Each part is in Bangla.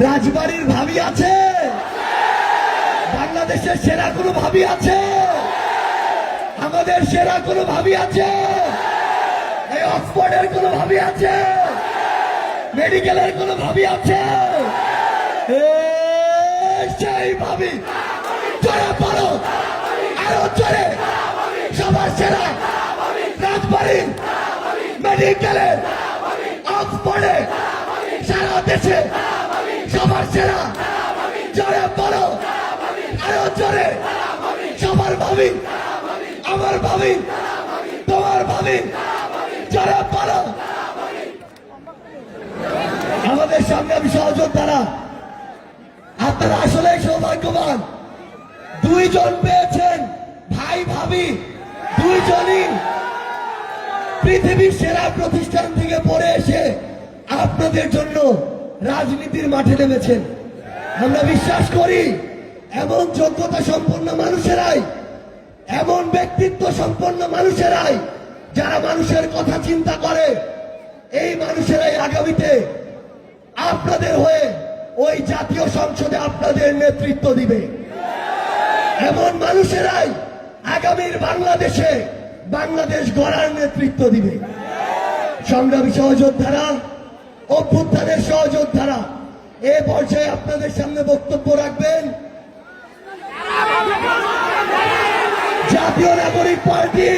রাজবাড়ির ভাবি আছে। বাংলাদেশের সেরা কোনো ভাবি আছে? আমাদের সেরা কোনো ভাবি আছে? এই অক্সফোর্ডের কোনো ভাবি আছে? মেডিকেলের কোনো ভাবি আছে? সেই ভাবি। জোরে পড়ো আরও জোরে সবার সেরা। রাজবাড়ির মেডিকেলের অক্সফোর্ডে। সারা দেশে। সবার সেরা। জোরে পড়ো আরও জোরে। সবার ভাবি। আমার ভাবি। তোমার ভাবি। জোরে পড়ো আমাদের সংগ্রামী সহযোদ্ধারা আপনারা আসলে সৌভাগ্যবান। দুইজন পেয়েছেন ভাই ভাবি। দুইজনই পৃথিবীর সেরা প্রতিষ্ঠান থেকে পড়ে এসে আপনাদের জন্য রাজনীতির মাঠে নেমেছেন। আমরা বিশ্বাস করি, এমন যোগ্যতা সম্পন্ন মানুষেরাই, এমন ব্যক্তিত্ব সম্পন্ন মানুষেরাই, যারা মানুষের কথা চিন্তা করে। এই মানুষেরাই আগামীতে আপনাদের হয়ে ওই জাতীয় সংসদে আপনাদের নেতৃত্ব দিবে। এমন মানুষেরাই আগামীর বাংলাদেশে বাংলাদেশ গড়ার নেতৃত্ব দিবে। সংগ্রামী সহযোদ্ধারা অভ্যুত্থানের সহযোদ্ধারা, এ পর্যায়ে আপনাদের সামনে বক্তব্য রাখবেন। জাতীয় নাগরিক পার্টি,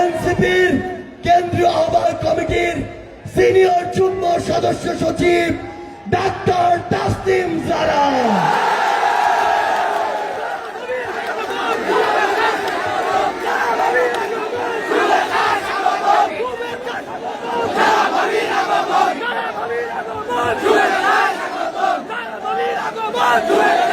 এনসিপির কেন্দ্রীয় আহ্বায়ক কমিটির সিনিয়র যুগ্ম সদস্য সচিব ডাক্তার তাসিম জারা 对。